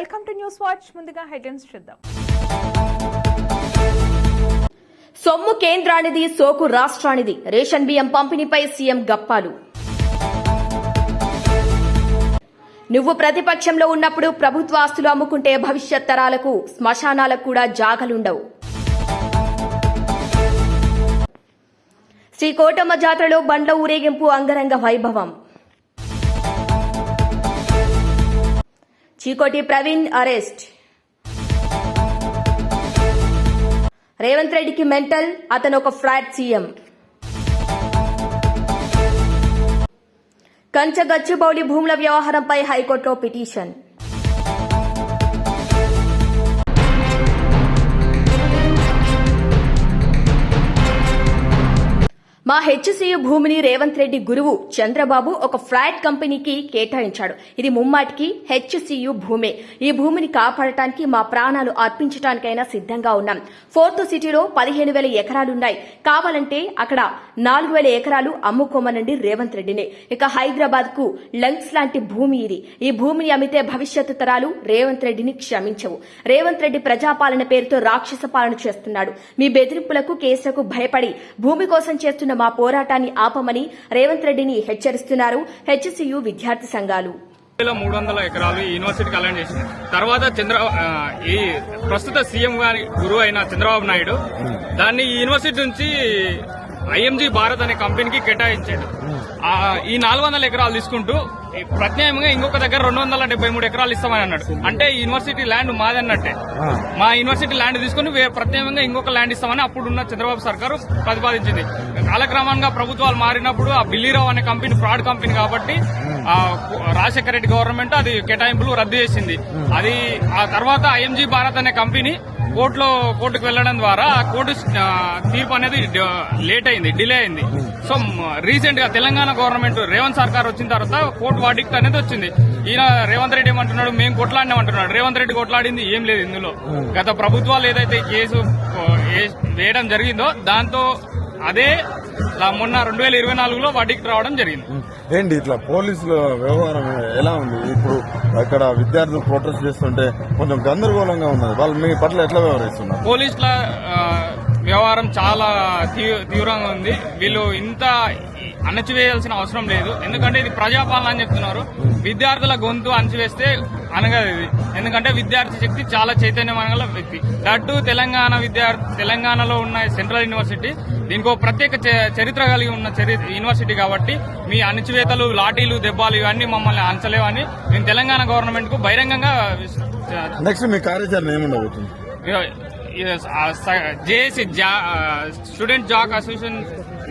Welcome to news watch. ముందుగా headlines చూద్దాం. సొమ్ము కేంద్రానిది సోకు రాష్ట్రానిది రేషన్ బియ్యం పంపిణీపై సీఎం గప్పాలు. నువ్వు ప్రతిపక్షంలో ఉన్నప్పుడు ప్రభుత్వ ఆస్తులు అమ్ముకుంటే భవిష్యత్ తరాలకు శ్మశానాలకు కూడా జాగలుండవు. శ్రీ కోటమ్మ జాతరలో బండ్ల ఊరేగింపు అంగరంగ వైభవం. చీకోటి ప్రవీణ్ అరెస్ట్. రేవంత్ రెడ్డికి మెంటల్ అతను ఒక ఫ్రాడ్ సీఎం. కంచ గచ్చిబౌలి భూముల వ్యవహారంపై హైకోర్టులో పిటిషన్. మా హెచ్సియు భూమిని రేవంత్ రెడ్డి గురువు చంద్రబాబు ఒక ఫ్లాట్ కంపెనీకి కేటాయించాడు. ఇది ముమ్మాటికి హెచ్సియు భూమే. ఈ భూమిని కాపాడటానికి మా ప్రాణాలు అర్పించడానికైనా సిద్ధంగా ఉన్నాం. ఫోర్త్ సిటీలో పదిహేను వేల ఎకరాలున్నాయి. కావాలంటే అక్కడ నాలుగు వేల ఎకరాలు అమ్ముకోమనండి రేవంత్ రెడ్డినే. ఇక హైదరాబాద్కు లంగ్స్ లాంటి భూమి ఇది. ఈ భూమిని అమ్మితే భవిష్యత్తు తరాలు రేవంత్ రెడ్డిని క్షమించవు. రేవంత్ రెడ్డి ప్రజాపాలన పేరుతో రాక్షస పాలన చేస్తున్నాడు. మీ బెదిరింపులకు కేసులకు భయపడి భూమి కోసం చేస్తున్న మా పోరాటాన్ని ఆపమని రేవంత్ రెడ్డిని హెచ్చరిస్తున్నారు హెచ్సియు విద్యార్థి సంఘాలు. వేల మూడు వందల ఎకరాలు యూనివర్సిటీకి అలైన్ చేసింది. తర్వాత చంద్ర ఈ ప్రస్తుత సీఎం గారి గురువు అయిన చంద్రబాబు నాయుడు దాన్ని ఈ యూనివర్సిటీ నుంచి ఐఎంజీ భారత్ అనే కంపెనీకి కేటాయించాడు. ఈ నాలుగు వందల ఎకరాలు తీసుకుంటూ ఈ ప్రత్యామ్నాయంగా ఇంకొక దగ్గర రెండు వందల డెబ్బై మూడు ఎకరాలు ఇస్తామని అన్నాడు. అంటే యూనివర్సిటీ ల్యాండ్ మాదన్నట్టే మా యూనివర్సిటీ ల్యాండ్ తీసుకుని ప్రత్యామ్నాయంగా ఇంకొక ల్యాండ్ ఇస్తామని అప్పుడున్న చంద్రబాబు సర్కారు ప్రతిపాదించింది. కాలక్రమంగా ప్రభుత్వాలు మారినప్పుడు ఆ బిల్లీరావు అనే కంపెనీ ఫ్రాడ్ కంపెనీ కాబట్టి ఆ రాజశేఖర రెడ్డి గవర్నమెంట్ అది కేటాయింపులు రద్దు చేసింది. అది ఆ తర్వాత ఐఎంజీ భారత్ అనే కంపెనీ కోర్టులో కోర్టుకు వెళ్ళడం ద్వారా ఆ కోర్టు తీర్పు అనేది లేట్ అయింది డిలే అయింది. సో రీసెంట్గా తెలంగాణ గవర్నమెంట్ రేవంత్ సర్కార్ వచ్చిన తర్వాత కోర్టు వాడిక్ట్ అనేది వచ్చింది. ఈయన రేవంత్ రెడ్డి ఏమంటున్నాడు మేము కొట్లాడినామంటున్నాడు. రేవంత్ రెడ్డి కొట్లాడింది ఏం లేదు ఇందులో. గత ప్రభుత్వాలు ఏదైతే కేసు వేయడం జరిగిందో దాంతో అదే మొన్న రెండు వేల ఇరవై నాలుగులో వడ్డీకి రావడం జరిగింది. ఏంటి ఇట్లా పోలీసుల వ్యవహారం ఎలా ఉంది? ఇప్పుడు అక్కడ విద్యార్థులు ప్రొటెస్ట్ చేస్తుంటే కొంచెం గందరగోళంగా ఉన్నది. వాళ్ళు మీ పట్ల ఎట్లా వ్యవహరిస్తున్నారు? పోలీసుల వ్యవహారం చాలా తీవ్రంగా ఉంది. వీళ్ళు ఇంత అణచివేయాల్సిన అవసరం లేదు. ఎందుకంటే ఇది ప్రజాపాలన అని చెప్తున్నారు. విద్యార్థుల గొంతు అణచివేస్తే అనగదు ఇది. ఎందుకంటే విద్యార్థి శక్తి చాలా చైతన్యమైన వ్యక్తి. దట్టు తెలంగాణ విద్యార్థి తెలంగాణలో ఉన్న సెంట్రల్ యూనివర్సిటీ దీనికి ప్రత్యేక చరిత్ర కలిగి ఉన్న యూనివర్సిటీ కాబట్టి మీ అణచివేతలు లాఠీలు దెబ్బలు ఇవన్నీ మమ్మల్ని అంచలేవని మేము తెలంగాణ గవర్నమెంట్కు బహిరంగంగా నెక్స్ట్ మీ కార్యాచరణ ఏముండబోతుంది? జేఏసీ స్టూడెంట్ జాక్ అసోసియేషన్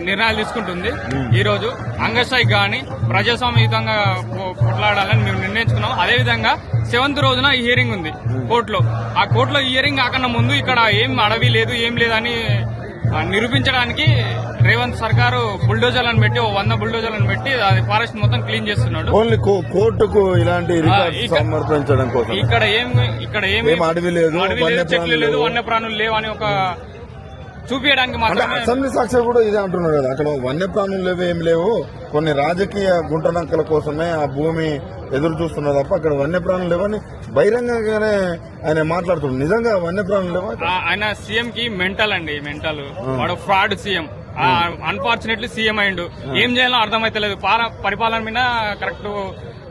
నిర్ణయాలు తీసుకుంటుంది. ఈ రోజు అంగస్ట్రైక్ గాని ప్రజాస్వామ్యయుతంగా పో- కొట్లాడాలని మేము నిర్ణయించుకున్నాం అదేవిధంగా సెవెంత్ రోజున ఈ హియరింగ్ ఉంది కోర్టులో. ఆ కోర్టులో హియరింగ్ కాకన్నా ముందు ఇక్కడ ఏం అడవి లేదు ఏం లేదని నిరూపించడానికి రేవంత్ సర్కారు బుల్డోజర్లను పెట్టి ఓ వంద బుల్డోజర్లను పెట్టి అది ఫారెస్ట్ మొత్తం క్లీన్ చేస్తున్నాడు. ఓన్లీ కోర్టుకు ఇలాంటి సమర్పించడం కోసం. ఇక్కడ ఏం ఇక్కడ ఏమి ఏం అడవి లేదు, అడవి లేదు వన్యప్రాణులు చెట్లు లేదు. వన్యప్రాణులు లేవు అని ఒక చూపించడానికి మాత్రమే అసెంబ్లీ సాక్షి కూడా ఇదే అంటున్నారు కదా. అక్కడ వన్యప్రాణులు లేవు ఏం లేవు. కొన్ని రాజకీయ గుంటనక్కల కోసమే ఆ భూమి ఎదురు చూస్తున్నారు తప్ప అక్కడ వన్యప్రాణులు లేవని బహిరంగంగానే ఆయన మాట్లాడుతున్నారు నిజంగా వన్యప్రాణులు లేవా? ఆయన సీఎం కి మెంటల్ అండి మెంటల్. వాడు ఫ్రాడ్ సీఎం అన్ఫార్చునేట్లీ సీఎం అయిండు. ఏం చేయాలో అర్థమైతలేదు. పాల- పరిపాలన మీద కరెక్ట్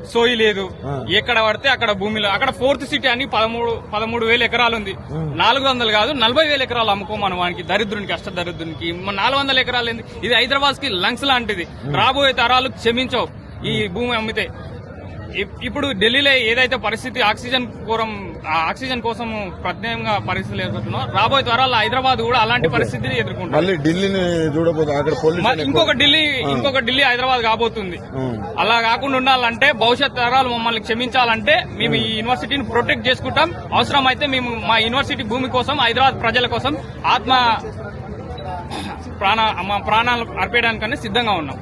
సోయి లేదు. ఎక్కడ పడితే అక్కడ భూమిలో. అక్కడ ఫోర్త్ సిటీ అని పదమూడు పదమూడు వేల ఎకరాలు ఉంది. నాలుగు వందలు కాదు నలభై వేల ఎకరాలు అమ్ముకోమను వానికి. దరిద్రునికి అష్ట దరిద్రునికి. నాలుగు వందల ఎకరాలు ఏంది? ఇది హైదరాబాద్కి లంగ్స్ లాంటిది. రాబోయే తరాలు క్షమించవు ఈ భూమి అమ్మితే. ఇప్- ఇప్పుడు ఢిల్లీలో ఏదైతే పరిస్థితి ఆక్సిజన్ ఆ ఆక్సిజన్ కోసం ప్రత్యేకంగా పరిస్థితులు ఎదుర్కొంటున్నాం రాబోయే తరాల్లో హైదరాబాద్ కూడా అలాంటి పరిస్థితిని ఎదుర్కొంటుంది. మళ్ళీ ఢిల్లీని చూడబోతుంది అక్కడ పోలీసు మ- ఇంకొక ఢిల్లీ ఇంకొక ఢిల్లీ హైదరాబాద్ కాబోతుంది. అలా కాకుండా ఉండాలంటే భవిష్యత్ తరాలు మమ్మల్ని క్షమించాలంటే మేము ఈ యూనివర్సిటీని ప్రొటెక్ట్ చేసుకుంటాం. అవసరం అయితే మేము మా యూనివర్సిటీ భూమి కోసం హైదరాబాద్ ప్రజల కోసం ఆత్మ ప్రాణ మా ప్రాణాలు అర్పేయడానికనే సిద్ధంగా ఉన్నాం.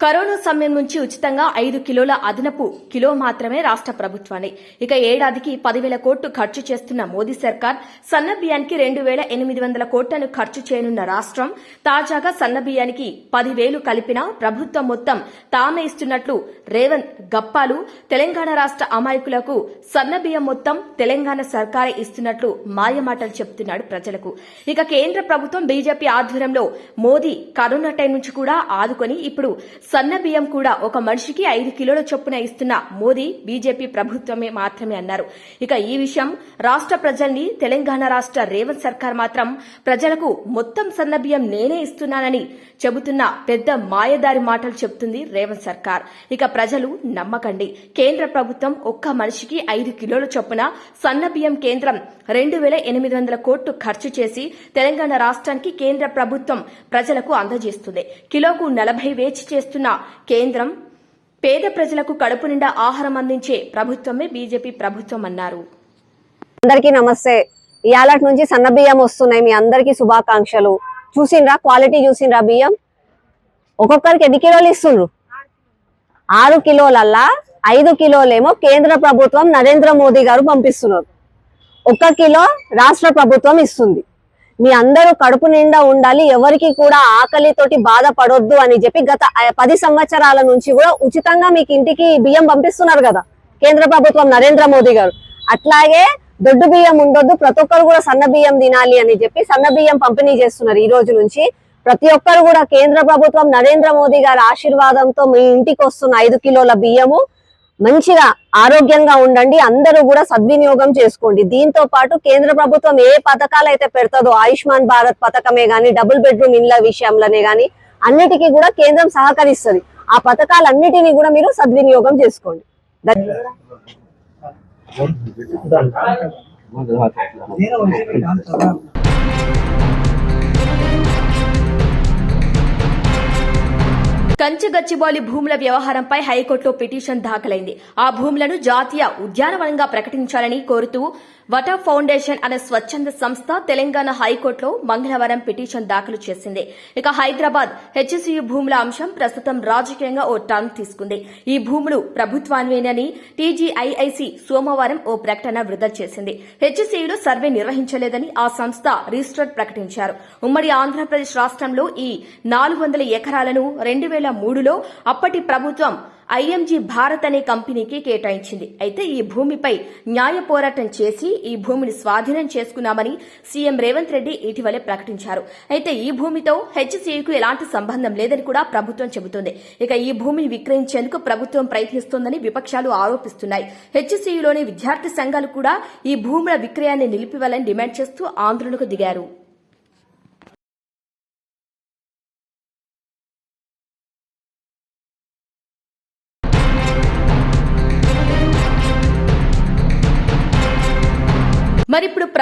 కరోనా సమయం నుంచి ఉచితంగా ఐదు కిలోల అదనపు కిలో మాత్రమే రాష్ట్ర ప్రభుత్వాన్ని. ఇక ఏడాదికి పదివేల కోట్లు ఖర్చు చేస్తున్న మోదీ సర్కార్ సన్న బియ్యానికి రెండు వేల ఎనిమిది వందల కోట్లను ఖర్చు చేయనున్న రాష్ట్రం. తాజాగా సన్న బియ్యానికి పదివేలు కలిపిన ప్రభుత్వం మొత్తం తామే ఇస్తున్నట్లు రేవంత్ గప్పాలు. తెలంగాణ రాష్ట్ర అమాయకులకు సన్న బియ్యం మొత్తం తెలంగాణ సర్కారే ఇస్తున్నట్లు మాయమాటలు చెప్తున్నాడు ప్రజలకు. ఇక కేంద్ర ప్రభుత్వం బీజేపీ ఆధ్వర్యంలో మోదీ కరోనా టైం నుంచి కూడా ఆదుకొని ఇప్పుడు సన్న బియ్యం కూడా ఒక మనిషికి ఐదు కిలోల చొప్పున ఇస్తున్న మోదీ బీజేపీ ప్రభుత్వమే మాత్రమే అన్నారు. ఇక ఈ విషయం రాష్ట్ర ప్రజల్ని తెలంగాణ రాష్ట్ర రేవంత్ సర్కార్ మాత్రం ప్రజలకు మొత్తం సన్న బియ్యం నేనే ఇస్తున్నానని చెబుతున్న పెద్ద మాయదారి మాటలు చెబుతుంది రేవంత్ సర్కార్. ఇక ప్రజలు నమ్మకండి. కేంద్ర ప్రభుత్వం ఒక్క మనిషికి ఐదు కిలోల చొప్పున సన్న బియ్యం కేంద్రం రెండు వేల ఎనిమిది వందల కోట్లు ఖర్చు చేసి తెలంగాణ రాష్ట్రానికి కేంద్ర ప్రభుత్వం ప్రజలకు అందజేస్తుంది. కిలోకు నలభై వేచి చేస్తున్న కేంద్రం పేద ప్రజలకు కడుపు నిండా ఆహారం అందించే ప్రభుత్వమే బీజేపీ ప్రభుత్వం అన్నారు. అందరికీ నమస్తే. ఇవాళ నుంచి సన్న బియ్యం వస్తున్నాయి. మీ అందరికీ శుభాకాంక్షలు. చూసిండ్రా? క్వాలిటీ చూసిండ్రా బియ్యం? ఒక్కొక్కరికి ఎన్ని కిలోలు ఇస్తుండ్రు? ఆరు కిలోలల్లా ఐదు కిలోలేమో కేంద్ర ప్రభుత్వం నరేంద్ర మోదీ గారు పంపిస్తున్నారు. ఒక్క కిలో రాష్ట్ర ప్రభుత్వం ఇస్తుంది. మీ అందరూ కడుపు నిండా ఉండాలి ఎవరికి కూడా ఆకలితోటి బాధపడొద్దు అని చెప్పి గత పది సంవత్సరాల నుంచి కూడా ఉచితంగా మీకు ఇంటికి బియ్యం పంపిస్తున్నారు కదా కేంద్ర ప్రభుత్వం నరేంద్ర మోదీ గారు. అట్లాగే దొడ్డు బియ్యం ఉండొద్దు ప్రతి ఒక్కరు కూడా సన్న బియ్యం తినాలి అని చెప్పి సన్న బియ్యం పంపిణీ చేస్తున్నారు ఈ రోజు నుంచి. ప్రతి ఒక్కరు కూడా కేంద్ర ప్రభుత్వం నరేంద్ర మోదీ గారి ఆశీర్వాదంతో మీ ఇంటికి వస్తున్న ఐదు కిలోల బియ్యము మంచిగా ఆరోగ్యంగా ఉండండి అందరూ కూడా సద్వినియోగం చేసుకోండి. దీంతో పాటు కేంద్ర ప్రభుత్వం ఏ పథకాలు అయితే పెడతదో ఆయుష్మాన్ భారత్ పథకమే గాని డబుల్ బెడ్రూమ్ ఇండ్ల విషయంలోనే గాని అన్నిటికీ కూడా కేంద్రం సహకరిస్తుంది. ఆ పథకాలన్నిటినీ కూడా మీరు సద్వినియోగం చేసుకోండి. ధన్యవాదాలు. కంచగచ్చిబౌలి భూముల వ్యవహారంపై హైకోర్టులో పిటిషన్ దాఖలైంది. ఆ భూములను జాతీయ ఉద్యానవనంగా ప్రకటించాలని కోరుతూ వటా ఫౌండేషన్ అనే స్వచ్ఛంద సంస్థ తెలంగాణ హైకోర్టులో మంగళవారం పిటిషన్ దాఖలు చేసింది. ఇక హైదరాబాద్ హెచ్సియు భూముల అంశం ప్రస్తుతం రాజకీయంగా ఓ టర్న్ తీసుకుంది. ఈ భూములు ప్రభుత్వాన్వేనని టీజీఐఐసి సోమవారం ఓ ప్రకటన విడుదల చేసింది. హెచ్సియులో సర్వే నిర్వహించలేదని ఆ సంస్థ రిజిస్టర్ ప్రకటించారు. ఉమ్మడి ఆంధ్రప్రదేశ్ రాష్ట్రంలో ఈ నాలుగు వందల ఎకరాలను రెండు వేల మూడులో అప్పటి ప్రభుత్వం ఐఎంజీ భారత్ అనే కంపెనీకి కేటాయించింది. అయితే ఈ భూమిపై న్యాయ పోరాటం చేసి ఈ భూమిని స్వాధీనం చేసుకున్నామని సీఎం రేవంత్ రెడ్డి ఇటీవలే ప్రకటించారు. అయితే ఈ భూమితో హెచ్సీకు ఎలాంటి సంబంధం లేదని కూడా ప్రభుత్వం చెబుతోంది. ఇక ఈ భూమిని విక్రయించేందుకు ప్రభుత్వం ప్రయత్నిస్తోందని విపక్షాలు ఆరోపిస్తున్నాయి. హెచ్సీయులోని విద్యార్థి సంఘాలు కూడా ఈ భూముల విక్రయాన్ని నిలిపివేయాలని డిమాండ్ చేస్తూ ఆందోళనకు దిగారు.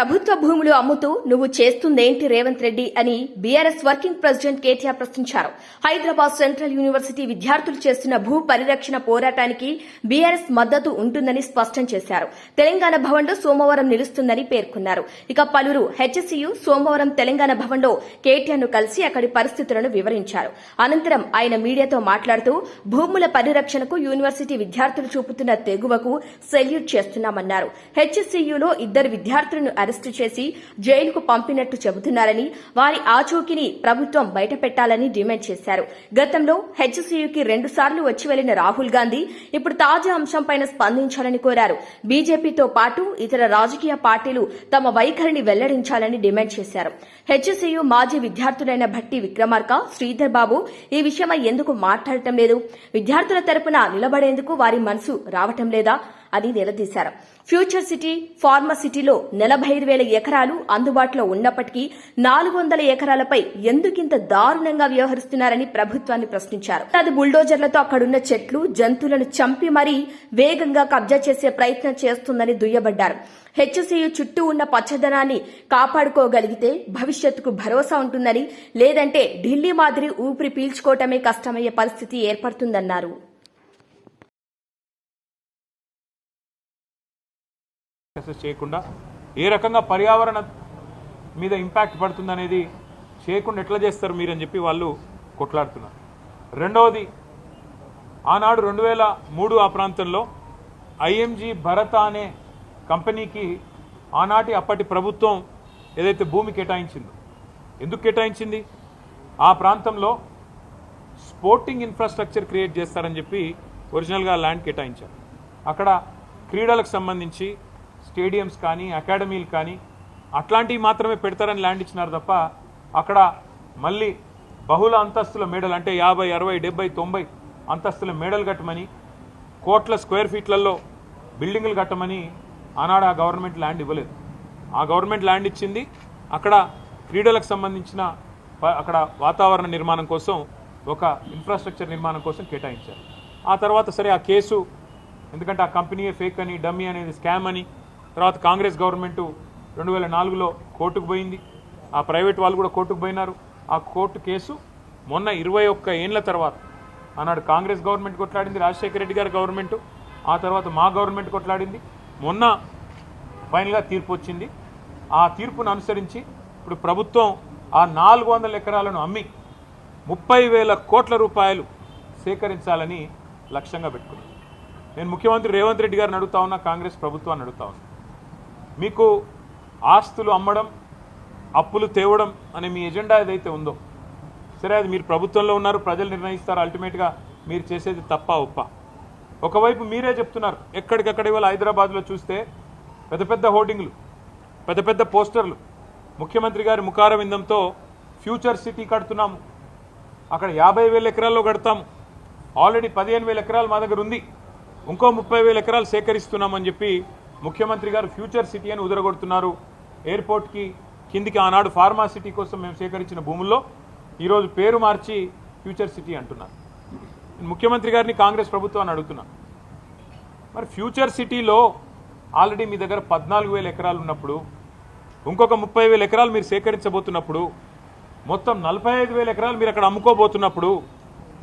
ప్రభుత్వ భూములు అమ్ముతూ నువ్వు చేస్తుందేంటి రేవంత్ రెడ్డి అని బీఆర్ఎస్ వర్కింగ్ ప్రెసిడెంట్ కేటీఆర్ ప్రశ్నించారు. హైదరాబాద్ సెంట్రల్ యూనివర్సిటీ విద్యార్థులు చేస్తున్న భూ పరిరక్షణ పోరాటానికి బీఆర్ఎస్ మద్దతు ఉంటుందని స్పష్టం చేశారు. తెలంగాణ భవన్లో సోమవారం నిలుస్తుందని పేర్కొన్నారు. ఇక పలువురు హెచ్ఎస్సీయు సోమవారం తెలంగాణ భవన్లో కేటీఆర్ను కలిసి అక్కడి పరిస్థితులను వివరించారు. అనంతరం ఆయన మీడియాతో మాట్లాడుతూ భూముల పరిరక్షణకు యూనివర్సిటీ విద్యార్థులు చూపుతున్న తెగువకు సెల్యూట్ చేస్తున్నామన్నారు. హెచ్ఎస్సీయులో ఇద్దరు విద్యార్థులను అరెస్టు చేసి జైలుకు పంపినట్టు చెబుతున్నారని వారి ఆచూకీని ప్రభుత్వం బయటపెట్టాలని డిమాండ్ చేశారు. గతంలో హెచ్ఎస్సీయుకి రెండు సార్లు వచ్చి వెళ్ళిన రాహుల్ గాంధీ ఇప్పుడు తాజా అంశంపైన స్పందించాలని కోరారు. బీజేపీతో పాటు ఇతర రాజకీయ పార్టీలు తమ వైఖరిని వెల్లడించాలని డిమాండ్ చేశారు. హెచ్ఎస్సీయు మాజీ విద్యార్థులైన భట్టి విక్రమార్క శ్రీధర్ బాబు ఈ విషయమై ఎందుకు మాట్లాడటం లేదు? విద్యార్థుల తరపున నిలబడేందుకు వారి మనసు రావటం లేదా? అని నిలదీశారు. ఫ్యూచర్ సిటీ ఫార్మా సిటీలో నలభై ఐదు వేల ఎకరాలు అందుబాటులో ఉన్నప్పటికీ నాలుగు వందల ఎకరాలపై ఎందుకింత దారుణంగా వ్యవహరిస్తున్నారని ప్రభుత్వాన్ని ప్రశ్నించారు. అది బుల్డోజర్లతో అక్కడున్న చెట్లు జంతువులను చంపి మరీ వేగంగా కబ్జా చేసే ప్రయత్నం చేస్తుందని దుయ్యబడ్డారు. హెచ్సియు చుట్టూ ఉన్న పచ్చదనాన్ని కాపాడుకోగలిగితే భవిష్యత్తుకు భరోసా ఉంటుందని లేదంటే ఢిల్లీ మాదిరి ఊపిరి పీల్చుకోవటమే కష్టమయ్యే పరిస్థితి ఏర్పడుతుందన్నారు. చేయకుండా ఏ రకంగా పర్యావరణ మీద ఇంపాక్ట్ పడుతుందనేది చేయకుండా ఎట్లా చేస్తారు మీరు అని చెప్పి వాళ్ళు కొట్లాడుతున్నారు. రెండవది ఆనాడు రెండు వేల మూడు ఆ ప్రాంతంలో ఐఎంజీ భరత అనే కంపెనీకి ఆనాటి అప్పటి ప్రభుత్వం ఏదైతే భూమి కేటాయించిందో. ఎందుకు కేటాయించింది? ఆ ప్రాంతంలో స్పోర్టింగ్ ఇన్ఫ్రాస్ట్రక్చర్ క్రియేట్ చేస్తారని చెప్పి ఒరిజినల్గా ల్యాండ్ కేటాయించారు. అక్కడ క్రీడలకు సంబంధించి స్టేడియంస్ కానీ అకాడమీలు కానీ అట్లాంటివి మాత్రమే పెడతారని ల్యాండ్ ఇచ్చినారు తప్ప అక్కడ మళ్ళీ బహుళ అంతస్తుల మేడలు అంటే యాభై అరవై డెబ్బై తొంభై అంతస్తుల మేడలు కట్టమని కోట్ల స్క్వేర్ ఫీట్లలో బిల్డింగులు కట్టమని ఆనాడు ఆ గవర్నమెంట్ ల్యాండ్ ఇవ్వలేదు. ఆ గవర్నమెంట్ ల్యాండ్ ఇచ్చింది అక్కడ క్రీడలకు సంబంధించిన ప- అక్కడ వాతావరణ నిర్మాణం కోసం ఒక ఇన్ఫ్రాస్ట్రక్చర్ నిర్మాణం కోసం కేటాయించారు. ఆ తర్వాత సరే ఆ కేసు ఎందుకంటే ఆ కంపెనీయే ఫేక్ అని డమ్మీ అనేది స్కామ్ అని తర్వాత కాంగ్రెస్ గవర్నమెంట్ రెండు వేల నాలుగులో కోర్టుకు పోయింది. ఆ ప్రైవేట్ వాళ్ళు కూడా కోర్టుకు పోయినారు. ఆ కోర్టు కేసు మొన్న ఇరవై ఒక్క ఏండ్ల తర్వాత ఆనాడు కాంగ్రెస్ గవర్నమెంట్ కొట్లాడింది రాజశేఖర రెడ్డి గారి గవర్నమెంట్ ఆ తర్వాత మా గవర్నమెంట్ కొట్లాడింది. మొన్న ఫైనల్గా తీర్పు వచ్చింది. ఆ తీర్పును అనుసరించి ఇప్పుడు ప్రభుత్వం ఆ నాలుగు వందల ఎకరాలను అమ్మి ముప్పై వేల కోట్ల రూపాయలు సేకరించాలని లక్ష్యంగా పెట్టుకుంది. నేను ముఖ్యమంత్రి రేవంత్ రెడ్డి గారిని అడుగుతా ఉన్నా కాంగ్రెస్ ప్రభుత్వాన్ని అడుగుతా ఉన్నా. మీకు ఆస్తులు అమ్మడం అప్పులు తేవడం అనే మీ ఎజెండా ఏదైతే ఉందో సరే అది మీరు ప్రభుత్వంలో ఉన్నారు ప్రజలు నిర్ణయిస్తారు అల్టిమేట్గా మీరు చేసేది తప్ప ఒప్ప. ఒకవైపు మీరే చెప్తున్నారు ఎక్కడికక్కడ ఇవాళ హైదరాబాద్లో చూస్తే పెద్ద పెద్ద హోర్డింగ్లు పెద్ద పెద్ద పోస్టర్లు. ముఖ్యమంత్రి గారి ముఖారవిందంతో ఫ్యూచర్ సిటీ కడుతున్నాము. అక్కడ యాభై వేల ఎకరాల్లో కడతాము. ఆల్రెడీ పదిహేను వేల ఎకరాలు మా దగ్గర ఉంది. ఇంకో ముప్పై వేల ఎకరాలు సేకరిస్తున్నామని చెప్పి ముఖ్యమంత్రి గారు ఫ్యూచర్ సిటీ అని ఉదరగొడుతున్నారు. ఎయిర్పోర్ట్కి కిందికి ఆనాడు ఫార్మా సిటీ కోసం మేము సేకరించిన భూముల్లో ఈరోజు పేరు మార్చి ఫ్యూచర్ సిటీ అంటున్నారు. ముఖ్యమంత్రి గారిని కాంగ్రెస్ ప్రభుత్వాన్ని అడుగుతున్నా. మరి ఫ్యూచర్ సిటీలో ఆల్రెడీ మీ దగ్గర పద్నాలుగు వేల ఎకరాలు ఉన్నప్పుడు ఇంకొక ముప్పై వేల ఎకరాలు మీరు సేకరించబోతున్నప్పుడు మొత్తం నలభై ఐదు వేల ఎకరాలు మీరు అక్కడ అమ్ముకోబోతున్నప్పుడు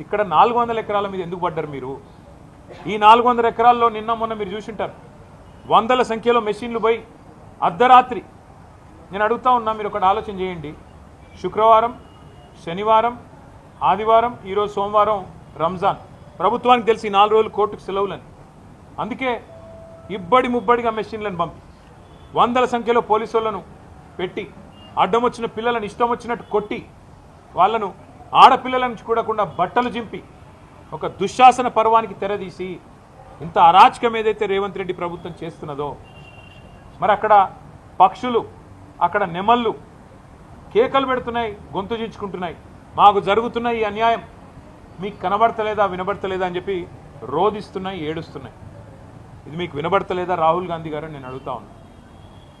ఇక్కడ నాలుగు వందల ఎకరాల మీద ఎందుకు పడ్డారు మీరు? ఈ నాలుగు వందల ఎకరాల్లో నిన్న మొన్న మీరు చూసింటారు. వందల సంఖ్యలో మెషిన్లు పోయి అర్ధరాత్రి. నేను అడుగుతా ఉన్నా మీరు ఒకటి ఆలోచన చేయండి. శుక్రవారం శనివారం ఆదివారం ఈరోజు సోమవారం రంజాన్. ప్రభుత్వానికి తెలిసి నాలుగు రోజులు కోర్టుకు సెలవులని. అందుకే ఇబ్బడి ముబ్బడిగా మెషిన్లను పంపి వందల సంఖ్యలో పోలీసులను పెట్టి అడ్డం వచ్చిన పిల్లలను ఇష్టం వచ్చినట్టు కొట్టి వాళ్ళను ఆడపిల్లలను కూడా బట్టలు చింపి ఒక దుశ్శాసన పర్వానికి తెరదీసి ఇంత అరాచకం ఏదైతే రేవంత్ రెడ్డి ప్రభుత్వం చేస్తున్నదో మరి అక్కడ పక్షులు అక్కడ నెమళ్ళు కేకలు పెడుతున్నాయి గొంతు చించుకుంటున్నాయి. మాకు జరుగుతున్న ఈ అన్యాయం మీకు కనబడతలేదా వినబడతలేదా అని చెప్పి రోధిస్తున్నాయి ఏడుస్తున్నాయి. ఇది మీకు వినబడతలేదా? రాహుల్ గాంధీ గారు నేను అడుగుతా ఉన్నా.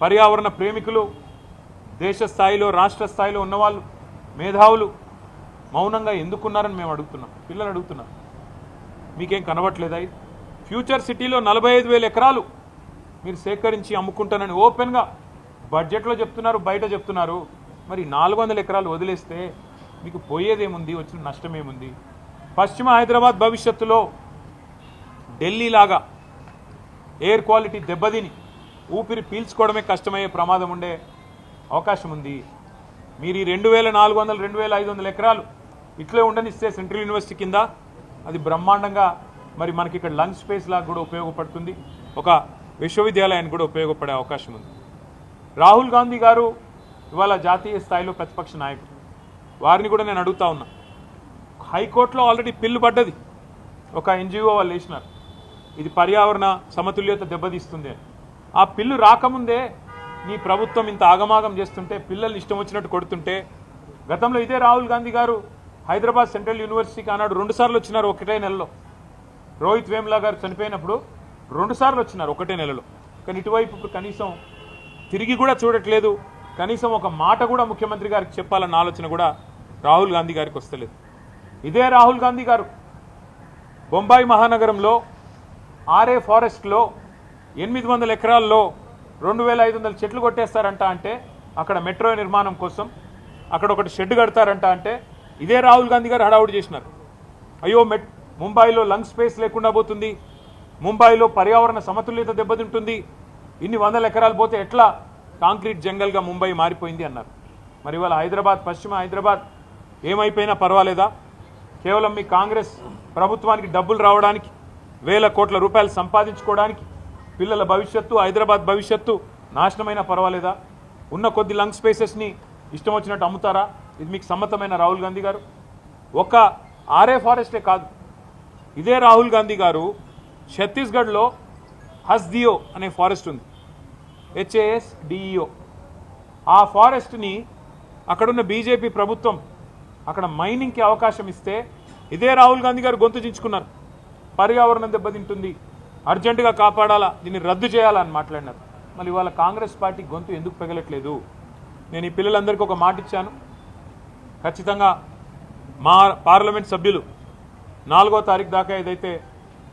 పర్యావరణ ప్రేమికులు దేశ స్థాయిలో రాష్ట్ర స్థాయిలో ఉన్నవాళ్ళు మేధావులు మౌనంగా ఎందుకున్నారని మేము అడుగుతున్నాం. పిల్లలు అడుగుతున్నాం మీకేం కనబట్లేదా ఇది? ఫ్యూచర్ సిటీలో నలభై ఐదు వేల ఎకరాలు మీరు సేకరించి అమ్ముకుంటానని ఓపెన్గా బడ్జెట్లో చెప్తున్నారు బయట చెప్తున్నారు. మరి నాలుగు వందల ఎకరాలు వదిలేస్తే మీకు పోయేదేముంది? వచ్చిన నష్టమేముంది? పశ్చిమ హైదరాబాద్ భవిష్యత్తులో ఢిల్లీ లాగా ఎయిర్ క్వాలిటీ దెబ్బతిని ఊపిరి పీల్చుకోవడమే కష్టమయ్యే ప్రమాదం ఉండే అవకాశం ఉంది. మీరు ఈ రెండు వేల నాలుగు వందలు రెండు వేల ఐదు వందల ఎకరాలు ఇట్లే ఉండనిస్తే సెంట్రల్ యూనివర్సిటీ కింద అది బ్రహ్మాండంగా మరి మనకి ఇక్కడ లంగ్ స్పేస్ లాగా కూడా ఉపయోగపడుతుంది. ఒక విశ్వవిద్యాలయానికి కూడా ఉపయోగపడే అవకాశం ఉంది. రాహుల్ గాంధీ గారు ఇవాళ జాతీయ స్థాయిలో ప్రతిపక్ష నాయకుడు. వారిని కూడా నేను అడుగుతా ఉన్నా. హైకోర్టులో ఆల్రెడీ పిల్లు పడ్డది. ఒక ఎన్జిఓ వాళ్ళు వేసినారు. ఇది పర్యావరణ సమతుల్యత దెబ్బతీస్తుంది ఆ పిల్లు రాకముందే నీ ప్రభుత్వం ఇంత ఆగమాగం చేస్తుంటే పిల్లల్ని ఇష్టం వచ్చినట్టు కొడుతుంటే గతంలో ఇదే రాహుల్ గాంధీ గారు హైదరాబాద్ సెంట్రల్ యూనివర్సిటీకి ఆనాడు రెండుసార్లు వచ్చినారు ఒకటే నెలలో. రోహిత్ వేమ్లా గారు చనిపోయినప్పుడు రెండుసార్లు వచ్చినారు ఒకటే నెలలో. కానీ ఇటువైపు ఇప్పుడు కనీసం తిరిగి కూడా చూడట్లేదు. కనీసం ఒక మాట కూడా ముఖ్యమంత్రి గారికి చెప్పాలన్న ఆలోచన కూడా రాహుల్ గాంధీ గారికి వస్తలేదు. ఇదే రాహుల్ గాంధీ గారు. బొంబాయి మహానగరంలో ఆర్ఏ ఫారెస్ట్లో ఎనిమిది వందల ఎకరాల్లో రెండు వేల ఐదు వందల చెట్లు కొట్టేస్తారంట అంటే అక్కడ మెట్రో నిర్మాణం కోసం అక్కడ ఒకటి షెడ్ కడతారంట అంటే ఇదే రాహుల్ గాంధీ గారు హడావుడి చేసినారు. అయ్యో మెట్ ముంబైలో లంగ్ స్పేస్ లేకుండా పోతుంది. ముంబైలో పర్యావరణ సమతుల్యత దెబ్బతింటుంది. ఇన్ని వందల ఎకరాలు పోతే ఎట్లా? కాంక్రీట్ జంగల్గా ముంబై మారిపోయింది అన్నారు. మరి ఇవాళ హైదరాబాద్ పశ్చిమ హైదరాబాద్ ఏమైపోయినా పర్వాలేదా? కేవలం మీ కాంగ్రెస్ ప్రభుత్వానికి డబ్బులు రావడానికి వేల కోట్ల రూపాయలు సంపాదించుకోవడానికి పిల్లల భవిష్యత్తు హైదరాబాద్ భవిష్యత్తు నాశనమైనా పర్వాలేదా? ఉన్న కొద్ది లంగ్ స్పేసెస్ని ఇష్టం వచ్చినట్టు అమ్ముతారా? ఇది మీకు సమ్మతమైన రాహుల్ గాంధీ గారు. ఒక ఆర్ఏ ఫారెస్టే కాదు. ఇదే రాహుల్ గాంధీ గారు ఛత్తీస్గఢ్లో హస్దియో అనే ఫారెస్ట్ ఉంది. హెచ్ఏఎస్ డిఈఓ ఆ ఫారెస్ట్ని అక్కడున్న బీజేపీ ప్రభుత్వం అక్కడ మైనింగ్కి అవకాశం ఇస్తే ఇదే రాహుల్ గాంధీ గారు గొంతు చించుకున్నారు. పర్యావరణం దెబ్బతింటుంది. అర్జెంటుగా కాపాడాలా? దీన్ని రద్దు చేయాలా అని మాట్లాడినారు. మళ్ళీ ఇవాళ కాంగ్రెస్ పార్టీ గొంతు ఎందుకు పెగలట్లేదు? నేను ఈ పిల్లలందరికీ ఒక మాట ఇచ్చాను ఖచ్చితంగా మా పార్లమెంట్ సభ్యులు నాలుగో తారీఖు దాకా ఏదైతే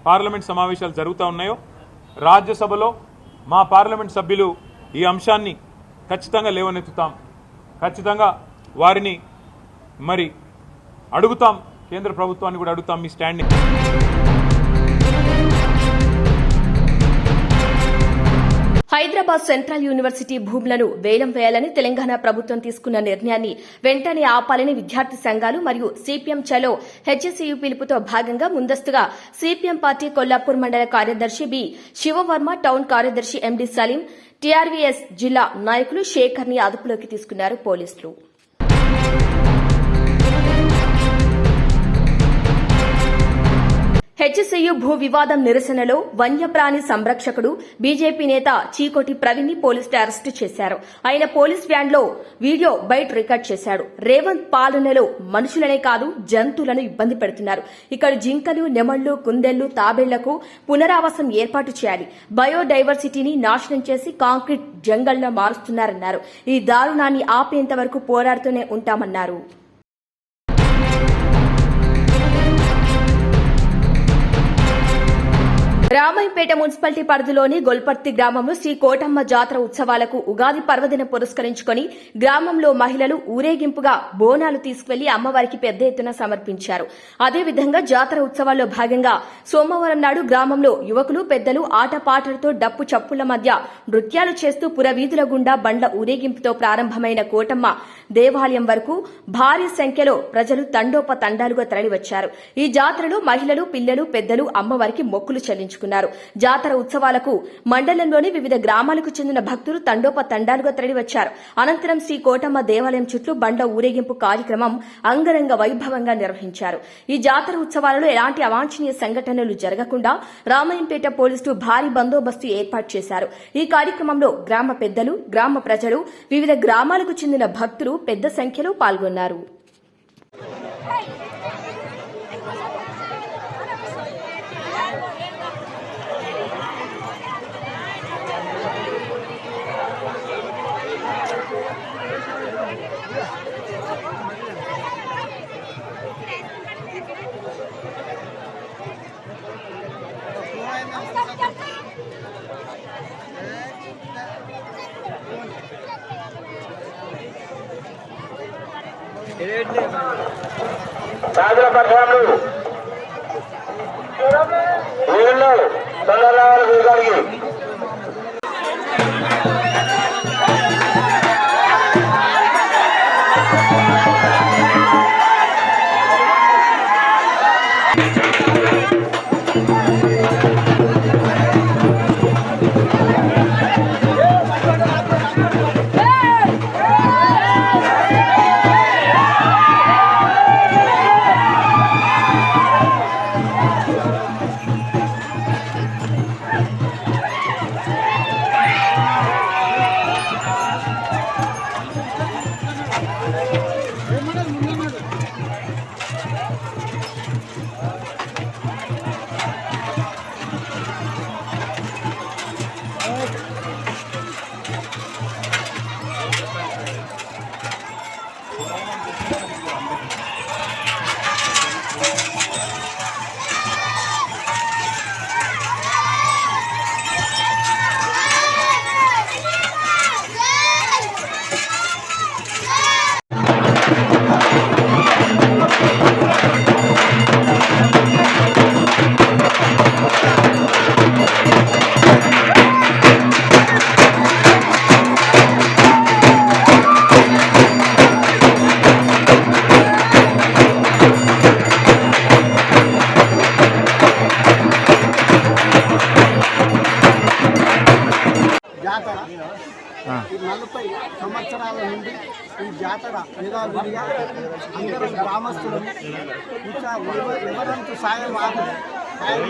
పార్లమెంట్ సమావేశాలు జరుగుతూ ఉన్నాయో రాజ్యసభలో మా పార్లమెంట్ సభ్యులు ఈ అంశాన్ని ఖచ్చితంగా లేవనెత్తుతాం. ఖచ్చితంగా వారిని మరి అడుగుతాం. కేంద్ర ప్రభుత్వాన్ని కూడా అడుగుతాం మీ స్టాండ్ని. హైదరాబాద్ సెంట్రల్ యూనివర్సిటీ భూములను వేలం వేయాలని తెలంగాణ ప్రభుత్వం తీసుకున్న నిర్ణయాన్ని వెంటనే ఆపాలని విద్యార్థి సంఘాలు మరియు సిపిఎం చలో హెచ్ఎస్యు పిలుపుతో భాగంగా ముందస్తుగా సిపిఎం పార్టీ కొల్లాపూర్ మండల కార్యదర్శి బి శివవర్మ టౌన్ కార్యదర్శి ఎండి సలీం టీఆర్వీఎస్ జిల్లా నాయకులు శేఖర్ని అదుపులోకి తీసుకున్నారు పోలీసులు. హెచ్సియు భూ వివాదం నిరసనలో వన్యప్రాణి సంరక్షకుడు బీజేపీ నేత చీకోటి ప్రవీణ్ని పోలీసులు అరెస్టు చేశారు. ఆయన పోలీస్ వ్యాన్లో వీడియో బయట రికార్డ్ చేశాడు. రేవంత్ పాలనలో మనుషులనే కాదు జంతువులను ఇబ్బంది పెడుతున్నారు. ఇక్కడ జింకలు నెమళ్ళు కుందెళ్ళు తాబేళ్ళకు పునరావాసం ఏర్పాటు చేయాలి. బయోడైవర్సిటీని నాశనం చేసి కాంక్రీట్ జంగల్లా మారుస్తున్నారన్నారు. ఈ దారుణాన్ని ఆపేంత వరకు పోరాడుతూనే ఉంటామన్నారు. రామయ్యపేట మున్సిపాలిటీ పరిధిలోని గొల్పర్తి గ్రామంలో శ్రీ కోటమ్మ జాతర ఉత్సవాలకు ఉగాది పర్వదిన పురస్కరించుకొని గ్రామంలో మహిళలు ఊరేగింపుగా బోనాలు తీసుకువెళ్ళి అమ్మవారికి పెద్ద ఎత్తున సమర్పించారు. అదేవిధంగా జాతర ఉత్సవాల్లో భాగంగా సోమవారం నాడు గ్రామంలో యువకులు పెద్దలు ఆటపాటలతో డప్పు చప్పుల మధ్య నృత్యాలు చేస్తూ పురవీధుల గుండా బండ్ల ఊరేగింపుతో ప్రారంభమైన కోటమ్మ దేవాలయం వరకు భారీ సంఖ్యలో ప్రజలు తండోపతండాలుగా తరలివచ్చారు. ఈ జాతరలో మహిళలు పిల్లలు పెద్దలు అమ్మవారికి మొక్కులు చెల్లించుకున్నారు. జాతర ఉత్సవాలకు మండలంలోని వివిధ గ్రామాలకు చెందిన భక్తులు తండోప తండాలుగా తరలి తరలివచ్చారు. అనంతరం శ్రీ కోటమ్మ దేవాలయం చుట్టూ బండ్ల ఊరేగింపు కార్యక్రమం అంగరంగ వైభవంగా నిర్వహించారు. ఈ జాతర ఉత్సవాలలో ఎలాంటి అవాంఛనీయ సంఘటనలు జరగకుండా రామాయంపేట పోలీసులు భారీ బందోబస్తు ఏర్పాటు చేశారు. ఈ కార్యక్రమంలో గ్రామ పెద్దలు గ్రామ ప్రజలు వివిధ గ్రామాలకు చెందిన భక్తులు పెద్ద సంఖ్యలో పాల్గొన్నారు. రాజుల పట్టణాలు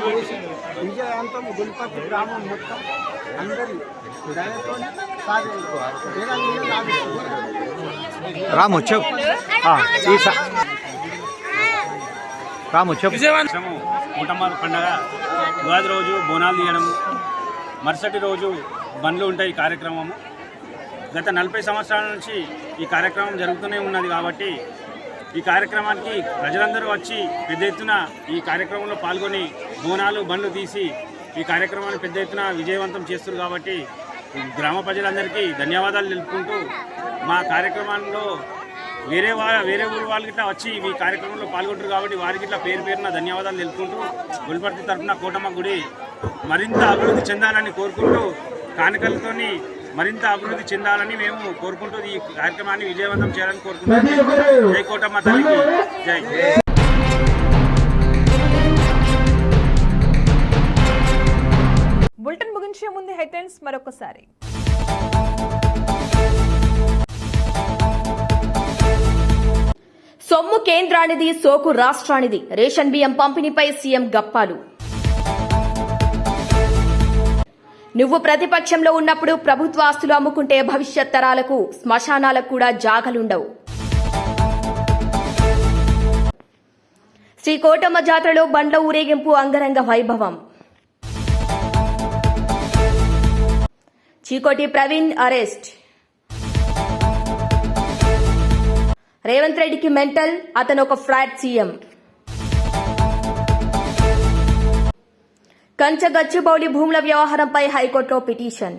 విజయవంతం గుల్పత్తి గ్రామం మొత్తం అందరి దయతో రాము చెప్పు. ఆ, ఈ స- రాము చెప్పు. పండగ. ఉగాది రోజు బోనాలు తీయడం మరుసటి రోజు బండ్లు ఉంటాయి కార్యక్రమము. గత నలభై సంవత్సరాల నుంచి ఈ కార్యక్రమం జరుగుతూనే ఉన్నది కాబట్టి ఈ కార్యక్రమానికి ప్రజలందరూ వచ్చి పెద్ద ఎత్తున ఈ కార్యక్రమంలో పాల్గొని బోనాలు బండ్లు తీసి ఈ కార్యక్రమాన్ని పెద్ద ఎత్తున విజయవంతం చేస్తున్నారు కాబట్టి గ్రామ ప్రజలందరికీ ధన్యవాదాలు తెలుపుకుంటూ మా కార్యక్రమంలో వేరే వా వేరే ఊరు వాళ్ళు గిట్లా వచ్చి ఈ కార్యక్రమంలో పాల్గొంటారు కాబట్టి వారికి ఇట్లా పేరు పేరున ధన్యవాదాలు తెలుపుకుంటూ గుల్పర్తి తరఫున కోటమ్మ గుడి మరింత అభివృద్ధి చెందాలని కోరుకుంటూ కానుకలతోని మరింత అభివృద్ధి చెందాలని మేము కోరుకుంటూ ఈ కార్యక్రమాన్ని విజయవంతం చేయాలని కోరుకుంటున్నాం. జై కోటమ్మ తల్లికి జై. బులెటిన్ ముగించే ముందు హెడ్లైన్స్ మరొకసారి. సొమ్ము కేంద్రానిది సోకు రాష్ట్రానిది. రేషన్ బియ్యం పంపిణీపై సీఎం గప్పాలు. నువ్వు ప్రతిపక్షంలో ఉన్నప్పుడు ప్రభుత్వ ఆస్తులు అమ్ముకుంటే భవిష్యత్ తరాలకు శ్మశానాలకు కూడా జాగలుండవు. శ్రీ కోటమ్మ జాతరలో బండ్ల ఊరేగింపు అంగరంగ వైభవం. చీకోటి ప్రవీణ్ అరెస్ట్. రేవంత్ రెడ్డికి మెంటల్ అతను ఒక ఫ్లాట్ సీఎం. కంచ గచ్చిబౌలి భూముల వ్యవహారంపై హైకోర్టులో పిటిషన్.